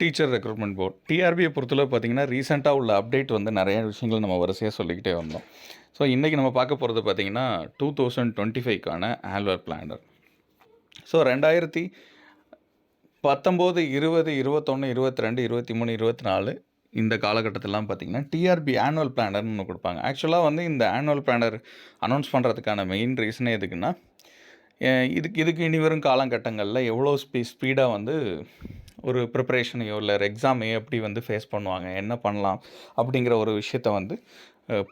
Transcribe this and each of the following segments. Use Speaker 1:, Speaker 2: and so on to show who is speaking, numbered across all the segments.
Speaker 1: Teacher recruitment board. டிஆர்பியை பொறுத்தளவு பார்த்தீங்கன்னா ரீசெண்டாக உள்ள அப்டேட் வந்து நிறைய விஷயங்கள் நம்ம வரிசையாக சொல்லிக்கிட்டே வந்தோம். ஸோ இன்றைக்கி நம்ம பார்க்க போகிறது பார்த்தீங்கன்னா டூ தௌசண்ட் டுவெண்ட்டி ஃபைவ்க்கான ஆல்வர் பிளானர் ஸோ ரெண்டாயிரத்தி பத்தொம்போது இருபது இருபத்தொன்று இருபத்தி ரெண்டு இருபத்தி மூணு இருபத்தி நாலு இந்த காலகட்டத்திலாம் பார்த்தீங்கன்னா டிஆர்பி ஆனுவல் பிளானர்னு ஒன்று கொடுப்பாங்க. ஆக்சுவலாக வந்து இந்த ஆனுவல் பிளானர் அனௌன்ஸ் பண்ணுறதுக்கான மெயின் ரீசனே எதுக்குன்னா இதுக்கு இதுக்கு இனி வரும் காலகட்டங்களில் எவ்வளோ ஸ்பீ ஸ்பீடாக வந்து ஒரு ப்ரிப்பரேஷனையோ இல்லை எக்ஸாமையோ எப்படி வந்து ஃபேஸ் பண்ணுவாங்க என்ன பண்ணலாம் அப்படிங்கிற ஒரு விஷயத்த வந்து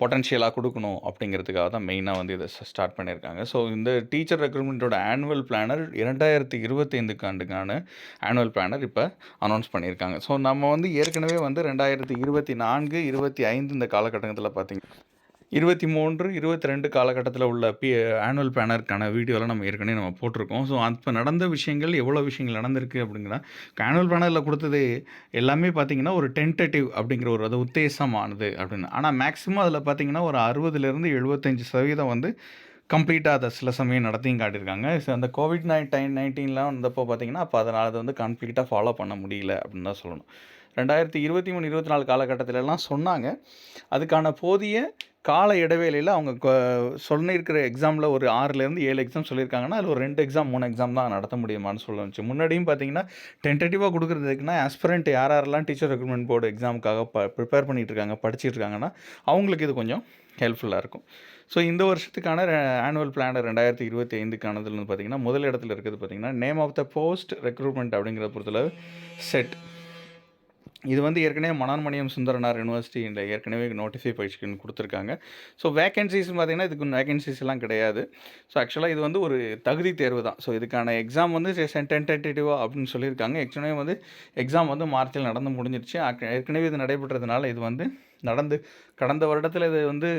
Speaker 1: பொட்டன்ஷியலாக கொடுக்கணும் அப்படிங்கிறதுக்காக தான் மெயினாக வந்து இதை ஸ்டார்ட் பண்ணியிருக்காங்க. ஸோ இந்த டீச்சர் ரெக்ரூட்மெண்ட்டோட ஆனுவல் பிளானர் இரண்டாயிரத்தி இருபத்தைந்துக்கு ஆண்டுக்கான ஆனுவல் பிளானர் இப்போ அனௌன்ஸ் பண்ணியிருக்காங்க. ஸோ நம்ம வந்து ஏற்கனவே வந்து ரெண்டாயிரத்தி இருபத்தி நான்கு இருபத்தி ஐந்து இந்த காலகட்டத்தில் பார்த்திங்க இருபத்தி மூன்று இருபத்தி ரெண்டு காலகட்டத்தில் உள்ள பி ஆனுவல் பேனருக்கான வீடியோலாம் நம்ம ஏற்கனவே நம்ம போட்டிருக்கோம். ஸோ அப்போ நடந்த விஷயங்கள் எவ்வளோ விஷயங்கள் நடந்திருக்கு அப்படிங்கிற ஆனுவல் பேனரில் கொடுத்தது எல்லாமே பார்த்தீங்கன்னா ஒரு டென்டேட்டிவ் அப்படிங்கிற ஒரு அது உத்தேசமானது அப்படின்னு. ஆனால் மேக்ஸிமம் அதில் பார்த்தீங்கன்னா ஒரு அறுபதுலேருந்து எழுபத்தஞ்சு சதவீதம் வந்து கம்ப்ளீட்டாக அதை சில சமயம் நடத்தியும் காட்டியிருக்காங்க. ஸோ அந்த கோவிட் நைன்டைன் நைன்டீன்லாம் வந்தப்போ பார்த்தீங்கன்னா அப்போ அதனால் அதை வந்து கம்ப்ளீட்டாக ஃபாலோ பண்ண முடியல அப்படின்னு தான் சொல்லணும். ரெண்டாயிரத்தி இருபத்தி மூணு இருபத்தி நாலு காலகட்டத்திலலாம் சொன்னாங்க. அதுக்கான போதிய கால இடைவேளையில் அவங்க சொல்லியிருக்கிற எக்ஸாமில் ஒரு ஆறுலேருந்து ஏழு எக்ஸாம் சொல்லியிருக்காங்கன்னா அதில் ஒரு ரெண்டு எக்ஸாம் மூணு எக்ஸாம் தான் நடத்த முடியுமான்னு சொல்லுச்சு முன்னாடியும் பார்த்தீங்கன்னா டென்டேட்டிவாக கொடுக்குறதுக்குன்னா ஆஸ்பிரண்ட் யார் யாரெல்லாம் டீச்சர் ரெக்ரூட்மெண்ட் போர்டு எக்ஸாமுக்காக ப ப்ரிப்பேர் பண்ணிகிட்டு இருக்காங்க படிச்சுட்டு இருக்காங்கன்னா அவங்களுக்கு இது கொஞ்சம் ஹெல்ப்ஃபுல்லாக இருக்கும். ஸோ இந்த வருஷத்துக்கான ஆனுவல் பிளானர் ரெண்டாயிரத்தி இருபத்தி ஐந்துக்கானதுல வந்து பார்த்தீங்கன்னா முதல் இடத்துல இருக்குது பார்த்தீங்கன்னா name of the post recruitment அப்படிங்கிறத பொறுத்தளவு செட் இது வந்து ஏற்கனவே மனான்மணியம் சுந்தரனார் யூனிவர்சிட்டியில் ஏற்கனவே நோட்டிஃபை பயிற்சிக்குன்னு கொடுத்துருக்காங்க. ஸோ வேகன்சிஸ் பார்த்திங்கன்னா இதுக்கு வேகன்சிஸ் எல்லாம் கிடையாது. ஸோ ஆக்சுவலாக இது வந்து ஒரு தகுதி தேர்வு தான். ஸோ இதுக்கான எக்ஸாம் வந்து டென்டேட்டிவாக அப்படின்னு சொல்லியிருக்காங்க. ஏற்கனவே வந்து எக்ஸாம் வந்து மார்ச்சில் நடந்து முடிஞ்சிருச்சு. ஆக்- ஏற்கனவே இது நடைபெற்றதுனால இது வந்து நடந்து கடந்த வருடத்தில் இது வந்து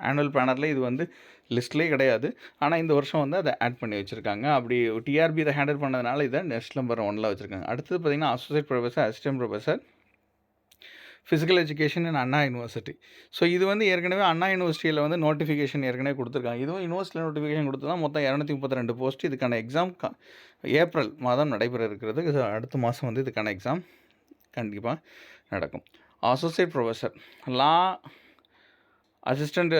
Speaker 1: ஆனுவல் பேனரில் இது வந்து லிஸ்ட்லேயே கிடையாது. ஆனால் இந்த வருஷம் வந்து அதை ஆட் பண்ணி வச்சுருக்காங்க. அப்படி டிஆர்பி இதை ஹேண்டில் பண்ணதுனால இதை நெக்ஸ்ட் நம்பர் ஒனில் வச்சுருக்காங்க. அடுத்தது பார்த்தீங்கன்னா associate professor assistant professor physical education and Anna university so இது வந்து ஏற்கனவே அண்ணா யூனிவர்சிட்டியில் வந்து நோட்டிஃபிகேஷன் ஏற்கனவே கொடுத்துருக்காங்க. இதுவும் யூனிவர்சிட்டியில் நோட்டிஃபிகேஷன் கொடுத்து தான் மொத்தம் இரநூத்தி முப்பத்தி ரெண்டு போஸ்ட் இதுக்கான எக்ஸாம் ஏப்ரல் மாதம் நடைபெற இருக்கிறது. அடுத்த மாதம் வந்து இதுக்கான எக்ஸாம் கண்டிப்பாக நடக்கும். Associate professor law assistant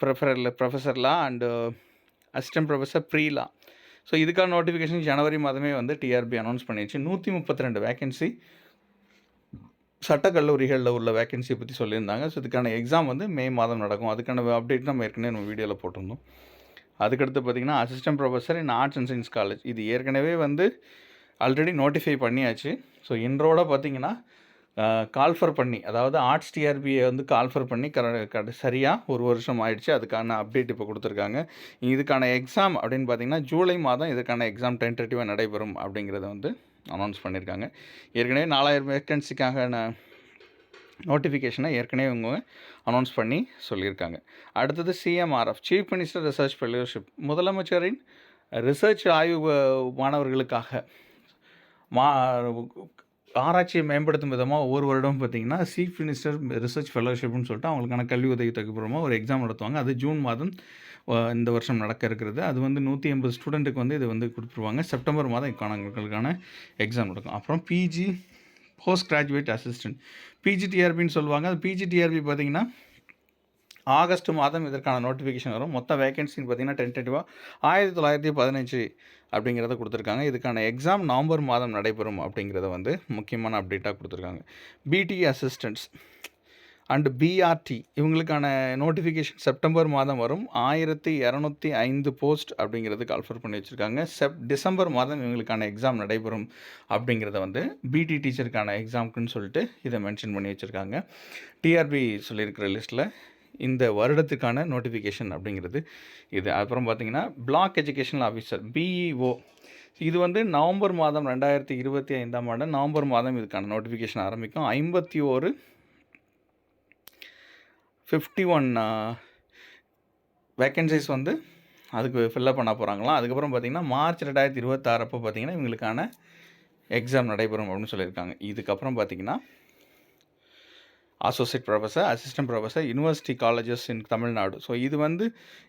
Speaker 1: professor professor law and assistant professor prelaw so இதுக்கான நோட்டிஃபிகேஷன் ஜனவரி மாதமே வந்து டிஆர்பி அனௌன்ஸ் பண்ணிடுச்சு நூற்றி முப்பத்தி ரெண்டு வேகன்சி சட்டக்கல்லூரிகளில் உள்ள வேகன்சியை பற்றி சொல்லியிருந்தாங்க. ஸோ இதுக்கான எக்ஸாம் வந்து மே மாதம் நடக்கும். அதுக்கான அப்டேட் நம்ம ஏற்கனவே நம்ம வீடியோவில் போட்டிருந்தோம். அதுக்கடுத்து பார்த்திங்கன்னா assistant professor in arts and science college இது ஏற்கனவே வந்து ஆல்ரெடி நோட்டிஃபை பண்ணியாச்சு. ஸோ இன்றோட பார்த்திங்கன்னா கால்ஃபர் பண்ணி அதாவது ஆர்ட்ஸ் டிஆர்பியை வந்து கால்ஃபர் பண்ணி கர கட சரியாக ஒரு வருஷம் ஆயிடுச்சு அதுக்கான அப்டேட் இப்போ கொடுத்துருக்காங்க. இதுக்கான எக்ஸாம் அப்படின்னு பார்த்தீங்கன்னா ஜூலை மாதம் இதுக்கான எக்ஸாம் டென்டேட்டிவாக நடைபெறும் அப்படிங்கிறத வந்து அனௌன்ஸ் பண்ணியிருக்காங்க ஏற்கனவே நாலாயிரம் வேக்கன்சிக்கான நோட்டிஃபிகேஷனை ஏற்கனவே இவங்க அனௌன்ஸ் பண்ணி சொல்லியிருக்காங்க. அடுத்தது CMRF chief minister research fellowship முதலமைச்சரின் ரிசர்ச் ஆய்வு மாணவர்களுக்காக மா ஆராய்ச்சியை மேம்படுத்தும் விதமாக ஒவ்வொரு வருடமும் பார்த்தீங்கன்னா சீஃப் மினிஸ்டர் ரிசர்ச் ஃபெலோஷிப்னு சொல்லிட்டு அவங்களுக்கான கல்வி உதவி தகுப்புறமாக ஒரு எக்ஸாம் நடத்துவாங்க. அது ஜூன் மாதம் இந்த வருஷம் நடக்க இருக்கிறது. அது வந்து நூற்றி எண்பது ஸ்டூடெண்ட்டுக்கு வந்து இது வந்து கொடுத்துருவாங்க. செப்டம்பர் மாதம் இதுக்கான எக்ஸாம் நடக்கும். அப்புறம் பிஜி போஸ்ட் கிராஜுவேட் அசிஸ்டன்ட் பிஜிடிஆர்பின்னு சொல்லுவாங்க. அது பிஜிடிஆர்பி பார்த்தீங்கன்னா ஆகஸ்ட் மாதம் இதற்கான நோட்டிஃபிகேஷன் வரும். மொத்த வேகன்சின்னு பார்த்தீங்கன்னா டென்டேட்டிவாக ஆயிரத்தி தொள்ளாயிரத்தி பதினஞ்சு அப்படிங்கிறத கொடுத்துருக்காங்க. இதுக்கான எக்ஸாம் நவம்பர் மாதம் நடைபெறும் அப்படிங்கிறத வந்து முக்கியமான அப்டேட்டாக கொடுத்துருக்காங்க. பிடி அசிஸ்டன்ட்ஸ் அண்டு பிஆர்டி இவங்களுக்கான நோட்டிஃபிகேஷன் செப்டம்பர் மாதம் வரும். ஆயிரத்தி இரநூத்தி ஐந்து போஸ்ட் அப்படிங்கிறது கால்ஃபர் பண்ணி வச்சுருக்காங்க. செப் டிசம்பர் மாதம் இவங்களுக்கான எக்ஸாம் நடைபெறும் அப்படிங்கிறத வந்து பிடி டீச்சருக்கான எக்ஸாம்க்குன்னு சொல்லிட்டு இதை மென்ஷன் பண்ணி வச்சுருக்காங்க. டிஆர்பி சொல்லியிருக்கிற லிஸ்ட்டில் இந்த வருடத்துக்கான நோட்டிஃபிகேஷன் அப்படிங்கிறது இது. அப்புறம் பார்த்தீங்கன்னா பிளாக் எஜுகேஷனல் ஆஃபீஸர் பிஇஓ இது வந்து நவம்பர் மாதம் ரெண்டாயிரத்தி இருபத்தி ஐந்தாம் ஆண்டு நவம்பர் மாதம் இதுக்கான நோட்டிஃபிகேஷன் ஆரம்பிக்கும். ஐம்பத்தி ஒரு ஃபிஃப்டி ஒன் வேக்கன்சிஸ் வந்து அதுக்கு ஃபில்லப் பண்ண போகிறாங்களாம் அதுக்கப்புறம் பார்த்தீங்கன்னா மார்ச் ரெண்டாயிரத்தி இருபத்தாறு அப்போ பார்த்தீங்கன்னா இவங்களுக்கான எக்ஸாம் நடைபெறும் அப்படின்னு சொல்லியிருக்காங்க. இதுக்கப்புறம் பார்த்தீங்கன்னா associate professor assistant professor university colleges in Tamil Nadu so இது வந்து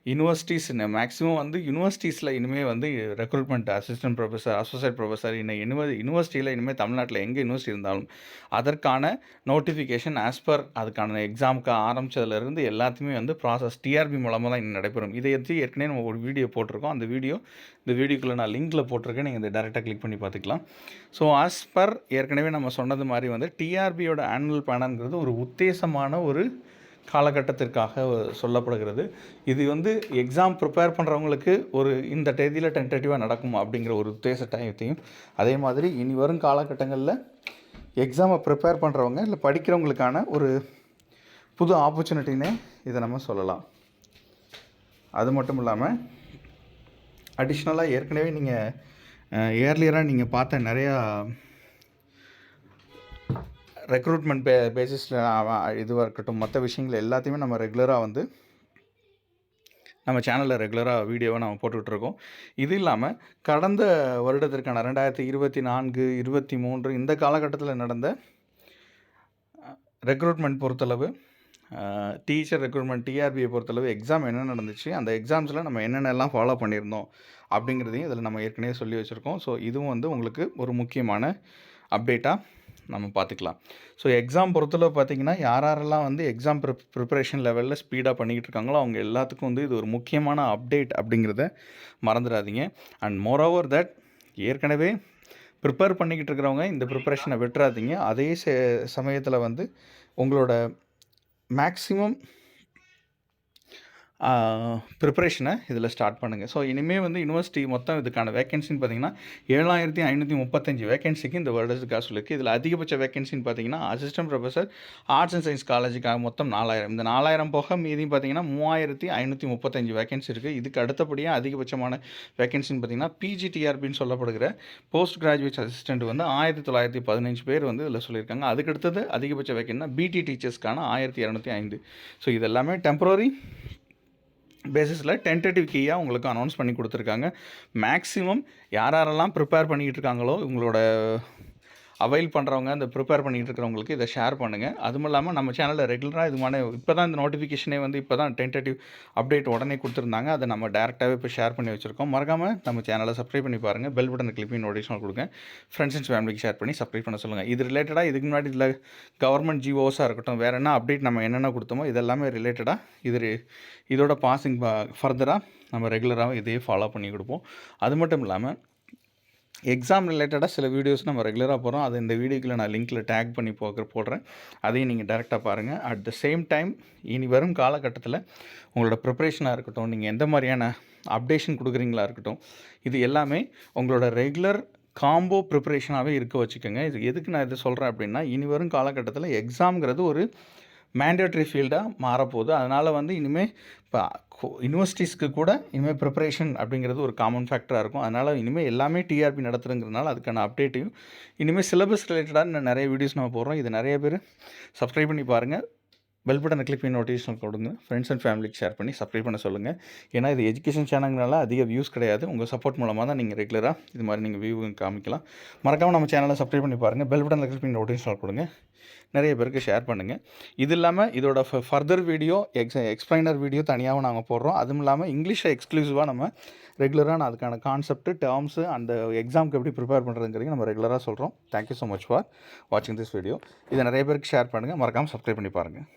Speaker 1: யூனிவர்சிட்டிஸ் மேக்ஸிமம் வந்து யூனிவர்சிட்டிஸில் இனிமேல் வந்து recruitment assistant professor associate professor இன்னும் யூனிவர் யூனிவர்சிட்டியில் இனிமேல் தமிழ்நாட்டில் எங்கே யூனிவர்சிட்டி இருந்தாலும் அதற்கான நோட்டிஃபிகேஷன் ஆஸ் பர் அதுக்கான எக்ஸாமுக்கு ஆரம்பித்ததுலேருந்து எல்லாத்தையுமே வந்து ப்ராசஸ் டிஆர்பி மூலமாக தான் இன்னும் நடைபெறும். இதை எடுத்து ஏற்கனவே நம்ம ஒரு வீடியோ போட்டிருக்கோம். அந்த வீடியோ இந்த வீடியோக்குள்ளே நான் லிங்க்கில் போட்டிருக்கேன். நீங்கள் இதை டேரெக்டாக கிளிக் பண்ணி பார்த்துக்கலாம். ஸோ ஆஸ் பர் ஏற்கனவே நம்ம சொன்னது மாதிரி வந்து டிஆர்பியோட ஆனுவல் பேனங்கிறது ஒரு உத்தேசமான ஒரு காலகட்டத்திற்காக சொல்லப்படுகிறது. இது வந்து எக்ஸாம் ப்ரிப்பேர் பண்ணுறவங்களுக்கு ஒரு இந்த தேதியில் டென்டேட்டிவாக நடக்கும் அப்படிங்கிற ஒரு உத்தேச டயத்தையும் அதே மாதிரி இனி வரும் காலகட்டங்களில் எக்ஸாமை ப்ரிப்பேர் பண்ணுறவங்க இல்லை படிக்கிறவங்களுக்கான ஒரு புது ஆப்பர்ச்சுனிட்டினே இதை நம்ம சொல்லலாம். அது மட்டும் இல்லாமல் அடிஷ்னலாக ஏற்கனவே நீங்கள் இயர்லியராக நீங்கள் பார்த்த நிறையா ரெக்ரூட்மெண்ட் பே பேசிஸில் இதுவாக இருக்கட்டும் மற்ற விஷயங்கள் எல்லாத்தையுமே நம்ம ரெகுலராக வந்து நம்ம சேனலில் ரெகுலராக வீடியோவை நம்ம போட்டுட்ருக்கோம் இது இல்லாமல் கடந்த வருடத்திற்கான ரெண்டாயிரத்தி இருபத்தி நான்கு இருபத்தி மூன்று இந்த காலகட்டத்தில் நடந்த ரெக்ரூட்மெண்ட் பொறுத்தளவு டீச்சர் ரெக்ரூட்மெண்ட் டிஆர்பியை பொறுத்தளவு எக்ஸாம் என்ன நடந்துச்சு அந்த எக்ஸாம்ஸில் நம்ம என்னென்னலாம் ஃபாலோ பண்ணியிருந்தோம் அப்படிங்கிறதையும் இதில் நம்ம ஏற்கனவே சொல்லி வச்சுருக்கோம். ஸோ இதுவும் வந்து உங்களுக்கு ஒரு முக்கியமான அப்டேட்டாக நம்ம பார்த்துக்கலாம். ஸோ எக்ஸாம் பொறுத்தளவு பார்த்தீங்கன்னா யார் யாரெல்லாம் வந்து எக்ஸாம் ப்ரிப் ப்ரிப்பரேஷன் லெவலில் ஸ்பீடாக பண்ணிக்கிட்டு இருக்காங்களோ அவங்க எல்லாத்துக்கும் வந்து இது ஒரு முக்கியமான அப்டேட் அப்படிங்கிறத மறந்துடாதீங்க. அண்ட் மோரோவர் தட் ஏற்கனவே ப்ரிப்பேர் பண்ணிக்கிட்டு இருக்கிறவங்க இந்த ப்ரிப்பரேஷனை விட்டுறாதீங்க. அதே சே சமயத்தில் வந்து உங்களோட மேக்ஸிமம் ப்ரிப்பரேஷனை இதில் ஸ்டார்ட் பண்ணுங்கள் ஸோ இனிமேல் வந்து யூனிவர்சிட்டி மொத்தம் இதுக்கான வேகன்சின்னு பார்த்தீங்கன்னா ஏழாயிரத்தி ஐநூற்றி முப்பத்தஞ்சு வேகன்சிக்கு இந்த வருடத்துக்காக காசுலுக்கு இதில் அதிகபட்ச வேகன்சின்னு பார்த்தீங்கன்னா assistant professor arts and science காலேஜுக்காக மொத்தம் நாலாயிரம். இந்த நாலாயிரம் போக மீதியும் பார்த்தீங்கன்னா மூவாயிரத்தி ஐநூற்றி முப்பத்தஞ்சு வேகன்சி இருக்குது இதுக்கு அடுத்தபடியாக அதிகபட்சமான வேகன்சின்னு பார்த்தீங்கன்னா பிஜிடிஆர்பின்னு சொல்லப்படுகிற போஸ்ட் கிராஜுவேட் அசிஸ்டன்ட் வந்து ஆயிரத்தி தொள்ளாயிரத்தி பதினஞ்சு பேர் வந்து இதில் சொல்லியிருக்காங்க. அதுக்கடுத்தது அதிகபட்ச வேகன்னா பிடி டீச்சர்ஸ்க்கான ஆயிரத்தி இரநூத்தி ஐந்து. ஸோ இது எல்லாமே டெம்பரரி பேசிஸில் டென்டேட்டிவ் கீயாக உங்களுக்கு அனௌன்ஸ் பண்ணி கொடுத்துருக்காங்க. மேக்ஸிமம் யார் யாரெல்லாம் ப்ரிப்பேர் பண்ணிக்கிட்டு இருக்காங்களோ உங்களோட அவைல் பண்ணுறவங்க இந்த ப்ரிப்பேர் பண்ணிகிட்டு இருக்கிறவங்களுக்கு இதை ஷேர் பண்ணுங்கள் அதுவும் இல்லாமல் நம்ம சேனலில் ரெகுலராக இதுமான இப்போ தான் இந்த நோட்டிஃபிகேஷனே வந்து இப்போ தான் டென்டேட்டிவ் அப்டேட் உடனே கொடுத்துருந்தாங்க. அதை நம்ம டேரெக்டாகவே இப்போ ஷேர் பண்ணி வச்சுருக்கோம். மறக்காமல் நம்ம சேனலை சப்ஸ்கிரைப் பண்ணி பாருங்கள் பெல் பட்டன் கிளிக் பண்ணி நோட்டிஃபிகேஷன் கொடுங்க. ஃப்ரெண்ட்ஸ் அண்ட் ஃபேமிலிக்கு ஷேர் பண்ணி சப்ஸ்கிரைப் பண்ண சொல்லுங்கள் இது ரிலேட்டடாக இதுக்கு முன்னாடி இதில் கவர்மெண்ட் ஜிஓஸாக இருக்கட்டும் வேறு என்ன அப்டேட் நம்ம என்னென்ன கொடுத்தோமோ இதெல்லாமே ரிலேட்டடாக இது இதோட பாசிங் ஃபர்தராக நம்ம ரெகுலராக இதையே ஃபாலோ பண்ணி கொடுப்போம். அது மட்டும் இல்லாமல் எக்ஸாம் ரிலேட்டடாக சில வீடியோஸ் நம்ம ரெகுலராக போகிறோம் அது இந்த வீடியோக்குள்ள நான் லிங்க்கில் டேக் பண்ணி போகிற போடுறேன். அதையும் நீங்கள் டேரெக்டாக பாருங்கள் அட் த சேம் டைம் இனி வரும் காலகட்டத்தில் உங்களோட ப்ரிப்ரேஷனாக இருக்கட்டும் நீங்கள் எந்த மாதிரியான அப்டேஷன் கொடுக்குறீங்களா இருக்கட்டும் இது எல்லாமே உங்களோட ரெகுலர் காம்போ ப்ரிப்பரேஷனாகவே இருக்க வச்சுக்கோங்க. இது எதுக்கு நான் இதை சொல்கிறேன் அப்படின்னா இனி வரும் காலகட்டத்தில் எக்ஸாம்ங்கிறது ஒரு மேண்டேட்ரி ஃபீல்டாக மாறப்போகுது. அதனால் வந்து இனிமேல் இப்போ யூனிவர்சிட்டிஸ்க்கு கூட இனிமேல் ப்ரிப்பரேஷன் அப்படிங்கிறது ஒரு காமன் ஃபேக்டராக இருக்கும். அதனால் இனிமேல் எல்லாமே டிஆர்பி நடத்துறங்கிறதுனால அதுக்கான அப்டேட்டையும் இனிமேல் சிலபஸ் ரிலேட்டடாக இன்னும் நிறைய வீடியோஸ் நம்ம போடுறோம். இது நிறைய பேர் சப்ஸ்கிரைப் பண்ணி பாருங்கள் பெல் பட்டனை கிளிக் பண்ணி நோட்டிஃபிகேஷன் கொடுங்க. ஃப்ரெண்ட்ஸ் அண்ட் ஃபேமிலிக்கு ஷேர் பண்ணி சப்ஸ்கிரைப் பண்ண சொல்லுங்கள் ஏன்னா இது எஜுகேஷன் சேனல்னால அதிக வியூஸ் கிடையாது. உங்கள் சப்போர்ட் மூலமாக தான் நீங்கள் ரெகுலராக இது மாதிரி நீங்கள் வியூ காமிக்கலாம். மறக்காமல் நம்ம சேனலை சப்ஸ்கிரைப் பண்ணி பாருங்கள் பெல் பட்டனை கிளிக் பண்ணி நோட்டிஃபிகேஷன் கொடுங்க. நிறைய பேருக்கு ஷேர் பண்ணுங்கள் இது இல்லாமல் இதோட further video ex explainer video தனியாகவும் நாங்கள் போடுறோம். அதுவும் இல்லாமல் இங்கிலீஷை எக்ஸ்க்ளூசிவாக நம்ம ரெகுலராக நான் அதுக்கான கான்செப்ட் டேர்ம்ஸு அந்த எக்ஸாமுக்கு எப்படி ப்ரிப்பேர் பண்ணுறதுங்கிறதையும் நம்ம ரெகுலராக சொல்கிறோம் thank you so much for வாட்சிங் திஸ் வீடியோ இதை நிறைய பேருக்கு ஷேர் பண்ணுங்கள் மறக்காமல் சப்ஸ்கிரைப் பண்ணி பாருங்கள்